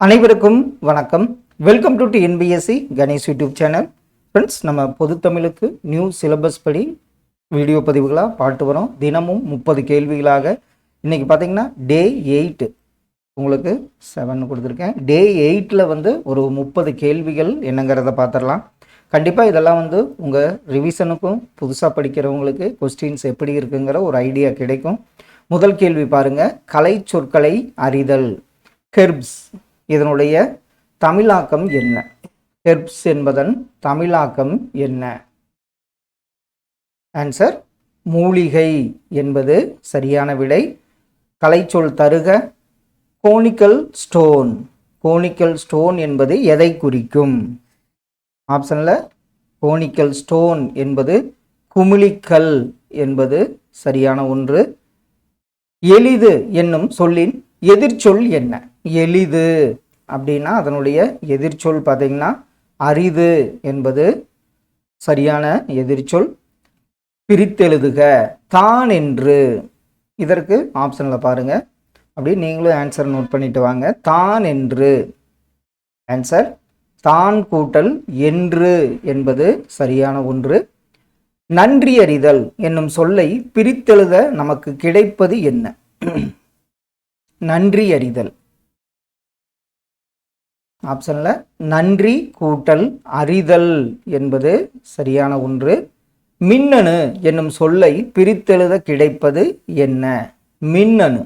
அனைவருக்கும் வணக்கம். Welcome to NPSC Ganesh YouTube channel friends நம்ம பொதுத்தமிழுக்கு நியூ சிலபஸ் படி வீடியோ பதிவுகளாக பாட்டு வரோம். தினமும் முப்பது கேள்விகளாக. இன்றைக்கி பார்த்தீங்கன்னா டே எயிட்டு உங்களுக்கு செவன் கொடுத்துருக்கேன். டே எயிட்டில் வந்து ஒரு முப்பது கேள்விகள் என்னங்கிறத பார்த்துடலாம் கண்டிப்பாக இதெல்லாம் வந்து உங்கள் ரிவிஷனுக்கும் புதுசாக படிக்கிறவங்களுக்கு கொஸ்டின்ஸ் எப்படி இருக்குங்கிற ஒரு ஐடியா கிடைக்கும். முதல் கேள்வி பாருங்கள் கலை சொற்களை அறிதல். கெர்ப்ஸ் இதனுடைய தமிழாக்கம் என்ன? ஹெர்ப்ஸ் என்பதன் தமிழாக்கம் என்ன? ஆன்சர் மூலிகை என்பது சரியான விடை. கலைச்சொல் தருக கோனிக்கல் ஸ்டோன். கோனிக்கல் ஸ்டோன் என்பது எதை குறிக்கும்? ஆப்ஷனில் கோனிக்கல் ஸ்டோன் என்பது குமிழிக்கல் என்பது சரியான ஒன்று. எளிது என்னும் சொல்லின் எதிர்ச்சொல் என்ன? எளிது. அப்படின்னா அதனுடைய எதிர்ச்சொல் பார்த்தீங்கன்னா அரிது என்பது சரியான எதிர்ச்சொல். பிரித்தெழுதுக தான் என்று. இதற்கு ஆப்ஷனில் பாருங்கள் அப்படியே நீங்களும் ஆன்சர் நோட் பண்ணிட்டு வாங்க. தான் என்று. ஆன்சர் தான் கூட்டல் என்று என்பது சரியான ஒன்று. நன்றி அறிதல் என்னும் சொல்லை பிரித்தெழுத நமக்கு கிடைப்பது என்ன? நன்றி அறிதல். ஆப்ஷனில் நன்றி கூட்டல் அறிதல் என்பது சரியான ஒன்று. மின்னணு என்னும் சொல்லை பிரித்தெழுத கிடைப்பது என்ன? மின்னணு.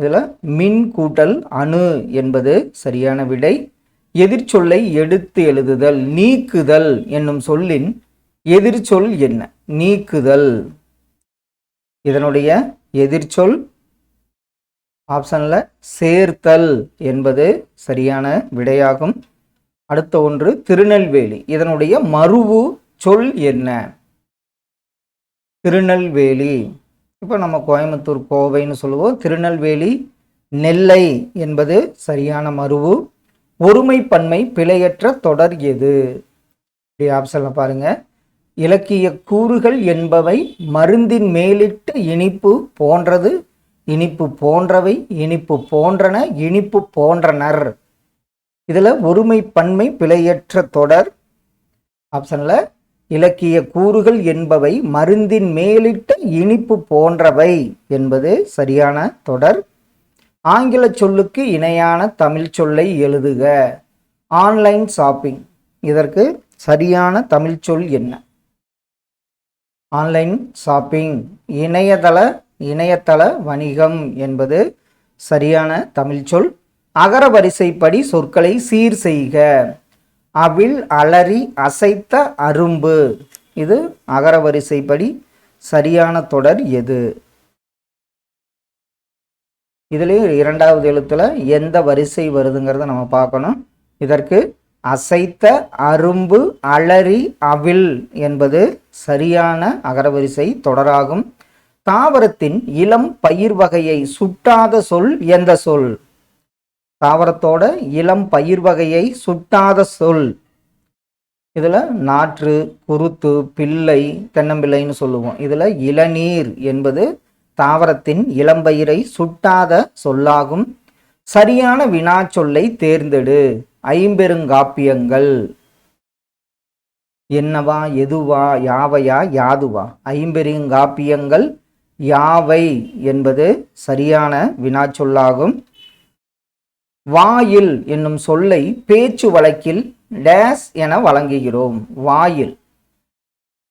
இதில் மின் கூட்டல் அணு என்பது சரியான விடை. எதிர்ச்சொல்லை எடுத்து எழுதுதல் நீக்குதல் என்னும் சொல்லின் எதிர்ச்சொல் என்ன? நீக்குதல். இதனுடைய எதிர்ச்சொல் ஆப்ஷனில் சேர்த்தல் என்பது சரியான விடையாகும். அடுத்த ஒன்று திருநெல்வேலி. இதனுடைய மருவு சொல் என்ன? திருநெல்வேலி. இப்போ நம்ம கோயம்புத்தூர் கோவைன்னு சொல்லுவோம். திருநெல்வேலி நெல்லை என்பது சரியான மருவு ஒருமைப்பன்மை பிழையற்ற தொடர் எது? இப்படி ஆப்ஷனில் பாருங்கள் இலக்கிய கூறுகள் என்பவை மருந்தின் மேலிட்டு இனிப்பு போன்றது இனிப்பு போன்றவை இனிப்பு போன்றன இனிப்பு போன்றனர். இதில் ஒருமை பன்மை பிழையற்ற தொடர். ஆப்ஷனில் இலக்கிய கூறுகள் என்பவை மருந்தின் மேலிட்ட இனிப்பு போன்றவை என்பது சரியான தொடர். ஆங்கில சொல்லுக்கு இணையான தமிழ் சொல்லை எழுதுக. ஆன்லைன் ஷாப்பிங் இதற்கு சரியான தமிழ் சொல் என்ன? ஆன்லைன் ஷாப்பிங் இணையதள இணையதள வணிகம் என்பது சரியான தமிழ் சொல். அகர வரிசைப்படி சொற்களை சீர் செய்க. அவில் அலறி அசைத்த அரும்பு. இது அகர வரிசைப்படி சரியான தொடர் எது? இதுலேயும் இரண்டாவது எழுத்துல எந்த வரிசை வருதுங்கிறத நம்ம பார்க்கணும். இதற்கு அசைத்த அரும்பு அலறி அவில் என்பது சரியான அகரவரிசை தொடராகும். தாவரத்தின் இளம் பயிர் வகையை சுட்டாத சொல் எந்த சொல்? தாவரத்தோட இளம் பயிர் வகையை சுட்டாத சொல். இதில் நாற்று குருத்து பிள்ளை தென்னம்பிள்ளைன்னு சொல்லுவோம். இதில் இளநீர் என்பது தாவரத்தின் இளம்பயிரை சுட்டாத சொல்லாகும். சரியான வினா சொல்லை தேர்ந்தெடு. ஐம்பெருங்காப்பியங்கள். என்னவா எதுவா யாவையா யாதுவா? ஐம்பெருங்காப்பியங்கள் யாவை என்பது சரியான வினாச்சொல்லாகும். வாயில் என்னும் சொல்லை பேச்சு வழக்கில் டேஸ் என வழங்குகிறோம். வாயில்.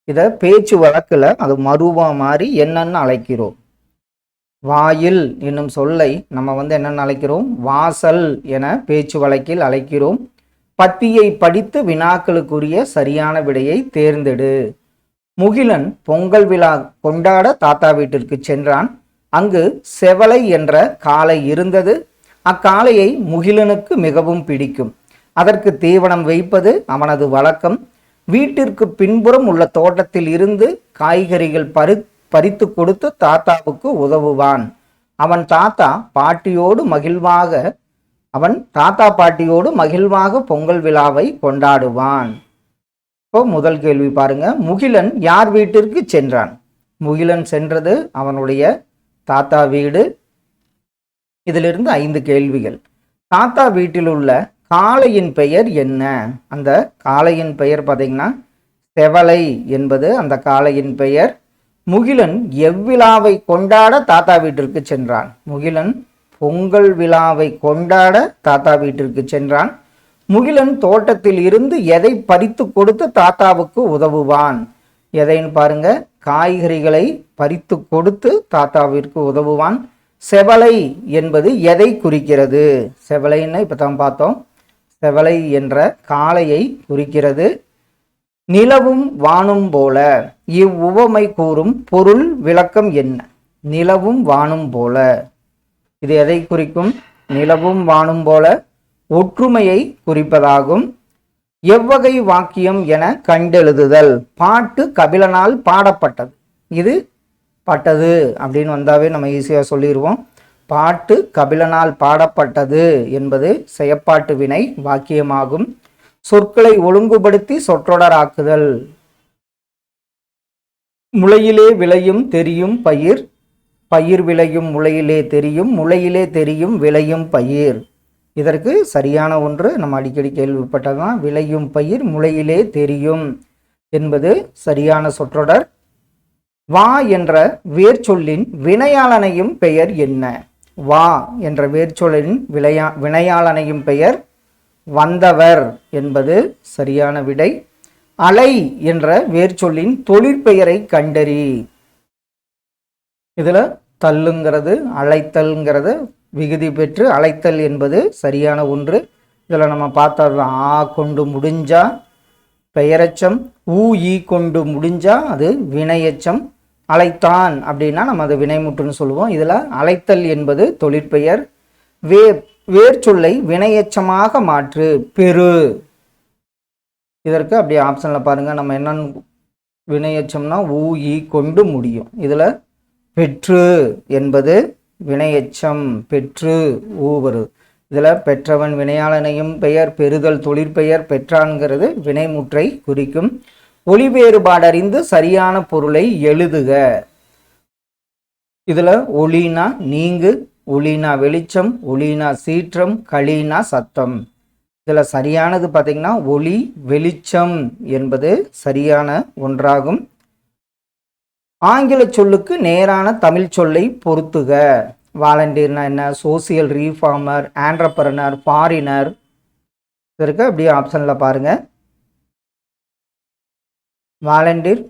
இதை பேச்சு வழக்கில் அது மருவா மாதிரி என்னன்னு அழைக்கிறோம். வாயில் என்னும் சொல்லை நம்ம வந்து என்னென்னு அழைக்கிறோம்? வாசல் என பேச்சு வழக்கில் அழைக்கிறோம். பத்தியை படித்து வினாக்களுக்குரிய சரியான விடையை தேர்ந்தெடு. முகிலன் பொங்கல் விழா கொண்டாட தாத்தா வீட்டிற்கு சென்றான். அங்கு செவலை என்ற காளை இருந்தது. அக்காளையை முகிலனுக்கு மிகவும் பிடிக்கும். அதற்கு தீவனம் வைப்பது அவனது வழக்கம். வீட்டிற்கு பின்புறம் உள்ள தோட்டத்தில் இருந்து காய்கறிகள் பறி பறித்து கொடுத்து தாத்தாவுக்கு உதவுவான். அவன் தாத்தா பாட்டியோடு மகிழ்வாக அவன் தாத்தா பாட்டியோடு மகிழ்வாக பொங்கல் விழாவை கொண்டாடுவான். இப்போ முதல் கேள்வி பாருங்க. முகிலன் யார் வீட்டிற்கு சென்றான்? முகிலன் சென்றது அவனுடைய தாத்தா வீடு. இதிலிருந்து ஐந்து கேள்விகள். தாத்தா வீட்டில் உள்ள காளையின் பெயர் என்ன? அந்த காளையின் பெயர் பார்த்தீங்கன்னா செவலை என்பது அந்த காளையின் பெயர். முகிலன் எவ்விழாவை கொண்டாட தாத்தா வீட்டிற்கு சென்றான்? முகிலன் பொங்கல் விழாவை கொண்டாட தாத்தா வீட்டிற்கு சென்றான். முகிலன் தோட்டத்தில் இருந்து எதை பறித்து கொடுத்து தாத்தாவுக்கு உதவுவான்? எதைன்னு பாருங்க. காய்கறிகளை பறித்து கொடுத்து தாத்தாவிற்கு உதவுவான். செவலை என்பது எதை குறிக்கிறது? செவலைன்னு இப்போ தான் பார்த்தோம். செவலை என்ற காளையை குறிக்கிறது. நிலவும் வானும் போல. இவ்வுவமை கூறும் பொருள் விளக்கம் என்ன? நிலவும் வானும் போல. இது எதை குறிக்கும்? நிலவும் வானும் போல. ஒற்றுமையை குறிப்பதாகும். எவ்வகை வாக்கியம் என கண்டெழுதுதல். பாட்டு கபிலனால் பாடப்பட்டது. இது பட்டது அப்படின்னு வந்தாவே நம்ம ஈஸியாக சொல்லிடுவோம் பாட்டு கபிலனால் பாடப்பட்டது என்பது செயப்பாட்டு வினை வாக்கியமாகும். சொற்களை ஒழுங்குபடுத்தி சொற்றொடராக்குதல் முளையிலே விளையும் தெரியும் பயிர். பயிர் விளையும் முளையிலே தெரியும். முளையிலே தெரியும் விளையும் பயிர். இதற்கு சரியான ஒன்று. நம்ம அடிக்கடி கேள்விப்பட்டதுதான் விளையும் பயிர் முளையிலே தெரியும் என்பது சரியான சொற்றொடர். வா என்ற வேர்ச்சொல்லின் வினையாளனையும் பெயர் என்ன? வா என்ற வேர்ச்சொல்லின் விளையா வினையாளனையும் பெயர் வந்தவர் என்பது சரியான விடை. அலை என்ற வேர்ச்சொல்லின் தொழிற்பெயரை கண்டறி. இதில் தள்ளுங்கிறது அழைத்தல்ங்கிறது விகுதி பெற்று அழைத்தல் என்பது சரியான ஒன்று. இதில் நம்ம பார்த்தது ஆ கொண்டு முடிஞ்சா பெயரச்சம் ஊ ஈ கொண்டு முடிஞ்சா அது வினையச்சம். அழைத்தான் அப்படின்னா நம்ம அது வினைமுற்றுன்னு சொல்லுவோம். இதில் அழைத்தல் என்பது தொழிற்பெயர். வே வேர்ச்சொல்லை வினையச்சமாக மாற்று பெரு இதற்கு அப்படியே ஆப்ஷனில் பாருங்கள் நம்ம என்னென்னு வினையச்சம்னா ஊ ஈ கொண்டு முடியும். இதில் பெற்று என்பது வினையச்சம் பெற்று ஊவரு. இதில் பெற்றவன் வினையாளனையும் பெயர் பெறுதல் தொழிற்பெயர் பெற்றான்கிறது வினைமுற்றை குறிக்கும். ஒளி வேறுபாடறிந்து சரியான பொருளை எழுதுக. இதில் ஒளினா நீங்கு ஒளினா வெளிச்சம் ஒளினா சீற்றம் களினா சத்தம். இதில் சரியானது பார்த்தீங்கன்னா ஒளி வெளிச்சம் என்பது சரியான ஒன்றாகும். ஆங்கில சொல்லுக்கு நேரான தமிழ் சொல்லை பொருத்துக. வாலண்டியர்னா என்ன? Social reformer entrepreneur foreigner. இதற்கு அப்படியே ஆப்ஷனில் பாருங்கள் வாலண்டியர்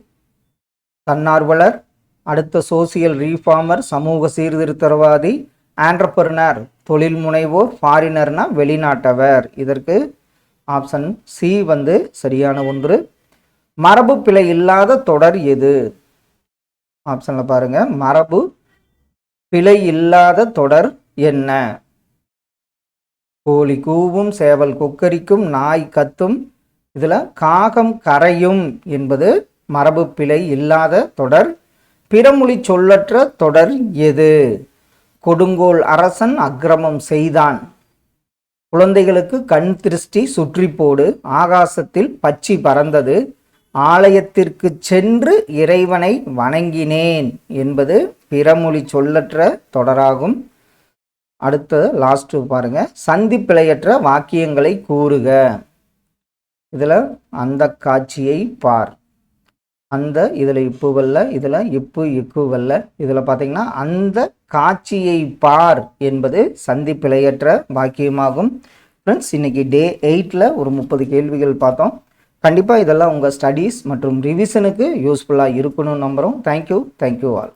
தன்னார்வலர் அடுத்த சோசியல் ரீஃபார்மர் சமூக சீர்திருத்தவாதி ஆண்டர்பர்னர் தொழில் முனைவோர் ஃபாரினர்னா வெளிநாட்டவர். இதற்கு ஆப்ஷன் சி வந்து சரியான ஒன்று. மரபு பிழை இல்லாத தொடர் எது? ஆப்ஷனில் பாருங்கள் மரபு பிழை இல்லாத தொடர் என்ன? கோழி கூவும் சேவல் கொக்கரிக்கும் நாய் கத்தும். இதில் காகம் கரையும் என்பது மரபு பிழை இல்லாத தொடர். பிறமொழி சொல்லற்ற தொடர் எது? கொடுங்கோல் அரசன் அக்கிரமம் செய்தான். குழந்தைகளுக்கு கண் திருஷ்டி சுற்றி போடு ஆகாசத்தில் பச்சி பறந்தது. ஆலயத்திற்கு சென்று இறைவனை வணங்கினேன் என்பது பிறமொழி சொல்லற்ற தொடராகும். அடுத்து லாஸ்ட்டு பாருங்க. சந்தி பிழையற்ற வாக்கியங்களை கூறுக. இதில் அந்த காட்சியை பார். அந்த இதில் இப்பு வல்ல இதில் இப்பு இக்கு வல்ல. இதில் பார்த்தீங்கன்னா அந்த காட்சியை பார் என்பது சந்தி பிழையற்ற வாக்கியமாகும். ஃப்ரெண்ட்ஸ் இன்னைக்கு டே எயிட்டில் ஒரு முப்பது கேள்விகள் பார்த்தோம். கண்டிப்பாக இதெல்லாம் உங்கள் ஸ்டடீஸ் மற்றும் ரிவிஷனுக்கு யூஸ்ஃபுல்லாக இருக்கணும்னு நம்புகிறோம் தேங்க்யூ தேங்க்யூ ஆல்